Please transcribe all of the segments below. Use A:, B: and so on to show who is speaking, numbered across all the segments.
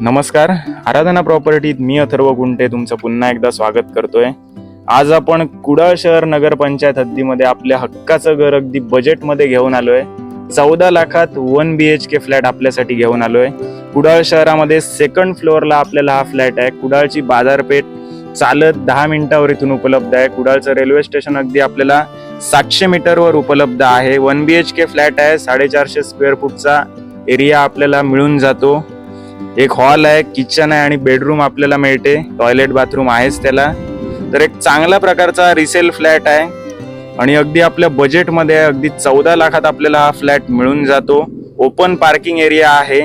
A: नमस्कार. आराधना प्रॉपर्टीत मी अथर्व गुंटे तुमचं पुन्हा एकदा स्वागत करतोय. आज आपण कुडाळ शहर नगरपंचायत हद्दीमध्ये आपल्या हक्काचं घर अगदी बजेटमध्ये घेऊन आलोय. चौदा लाखात one B H K flat आपल्यासाठी घेऊन आलोय. कुडाळ शहरामध्ये सेकंड फ्लोअरला आपल्याला हा फ्लॅट आहे. कुडाळची बाजारपेठ चालत दहा मिनिटावर इथून उपलब्ध आहे. कुडाळचं रेल्वे स्टेशन अगदी आपल्याला सातशे मीटरवर उपलब्ध आहे. One B H K flat आहे. साडेचारशे स्क्वेअर फूटचा एरिया आपल्याला मिळून जातो. एक हॉल आहे किचन आहे आणि बेडरूम आपल्याला मिळते. टॉयलेट बाथरूम आहेच त्याला. तर एक चांगल्या प्रकारचा रिसेल फ्लॅट आहे. आणि अगदी आपल्या बजेटमध्ये अगदी चौदा लाखात आपल्याला हा फ्लॅट मिळून जातो. ओपन पार्किंग एरिया आहे.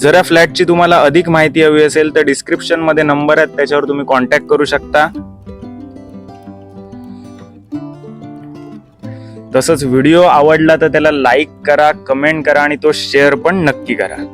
A: जर या फ्लॅटची तुम्हाला अधिक माहिती हवी असेल तर डिस्क्रिप्शनमध्ये नंबर आहेत त्याच्यावर तुम्ही कॉन्टॅक्ट करू शकता. तसंच व्हिडिओ आवडला तर त्याला लाईक करा कमेंट करा आणि तो शेअर पण नक्की करा.